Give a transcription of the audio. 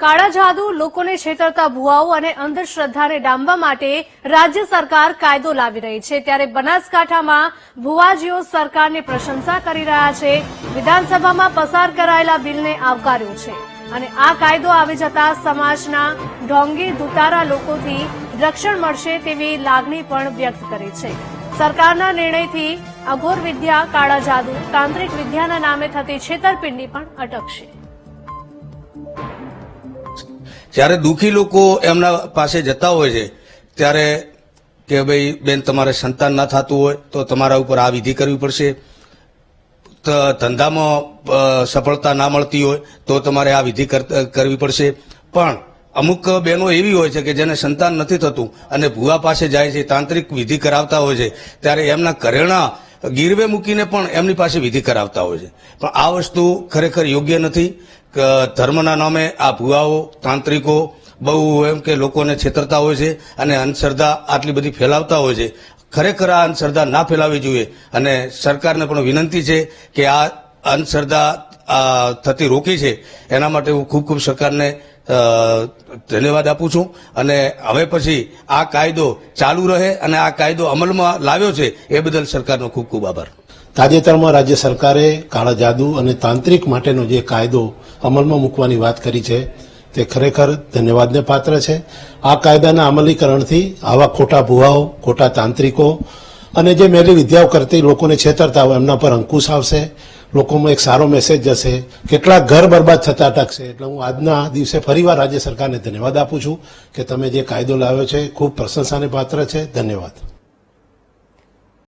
કાળા જાદુ, લોકોને છેતરતા ભુવાઓ અને અંધશ્રદ્ધાને ડામવા માટે રાજ્ય સરકાર કાયદો લાવી રહી છે. ત્યારે બનાસકાંઠામાં ભુવાજીઓ સરકારની પ્રશંસા કરી રહ્યા છે. વિધાનસભામાં પસાર કરાયેલા બિલને આવકાર્યું છે. અને આ કાયદો આવી જતા સમાજના ઢોંગી ધુતારા લોકોથી રક્ષણ મળશે તેવી લાગણી પણ વ્યક્ત કરી છે. સરકારના નિર્ણયથી અઘોર વિદ્યા, કાળા જાદુ, તાંત્રિક વિદ્યાના નામે થતી છેતરપિંડી પણ અટકશે. જ્યારે દુઃખી લોકો એમના પાસે જતા હોય છે, ત્યારે કે ભાઈ, બેન, તમારે સંતાન ના થતું હોય, તો તમારા ઉપર આ વિધિ કરવી પડશે. ધંધામાં સફળતા ના મળતી હોય, તો તમારે આ વિધિ કર- કરવી પડશે. પણ અમુક બહેનો એવી હોય છે કે જેને સંતાન નથી થતું અને ભુવા પાસે જાય છે, તાંત્રિક વિધિ કરાવતા હોય છે, ત્યારે એમના ઘરેણા ગીરવે મૂકીને પણ એમની પાસે વિધિ કરાવતા હોય છે. પણ આ વસ્તુ ખરેખર યોગ્ય નથી. ધર્મના નામે આ ભુવાઓ, તાંત્રિકો બહુ એમ કે લોકોને છેતરતા હોય છે અને અંધશ્રદ્ધા આટલી બધી ફેલાવતા હોય છે. ખરેખર આ અંધશ્રદ્ધા ના ફેલાવી જોઈએ. અને સરકારને પણ વિનંતી છે કે આ અંધશ્રદ્ધા આ થતી રોકી છે, એના માટે હું ખૂબ ખૂબ સરકારને ધન્યવાદ આપું છું. અને હવે પછી આ કાયદો ચાલુ રહે અને આ કાયદો અમલમાં લાવ્યો છે, એ બદલ સરકારનો ખૂબ ખૂબ આભાર. તાજેતરમાં રાજ્ય સરકારે કાળા જાદુ અને તાંત્રિક માટેનો જે કાયદો અમલમાં મૂકવાની વાત કરી છે, તે ખરેખર ધન્યવાદને પાત્ર છે. આ કાયદાના અમલીકરણથી આવા ખોટા ભુવાઓ, ખોટા તાંત્રિકો અને જે મેલી વિદ્યાઓ કરતી લોકોને છેતરતા હોય, એમના પર અંકુશ આવશે. લોકોમાં એક સારો મેસેજ જશે. કેટલાક ઘર બરબાદ થતા અટકશે. એટલે હું આજના દિવસે ફરીવાર રાજ્ય સરકારને ધન્યવાદ આપું છું કે તમે જે કાયદો લાવ્યો છે, ખૂબ પ્રશંસાને પાત્ર છે. ધન્યવાદ.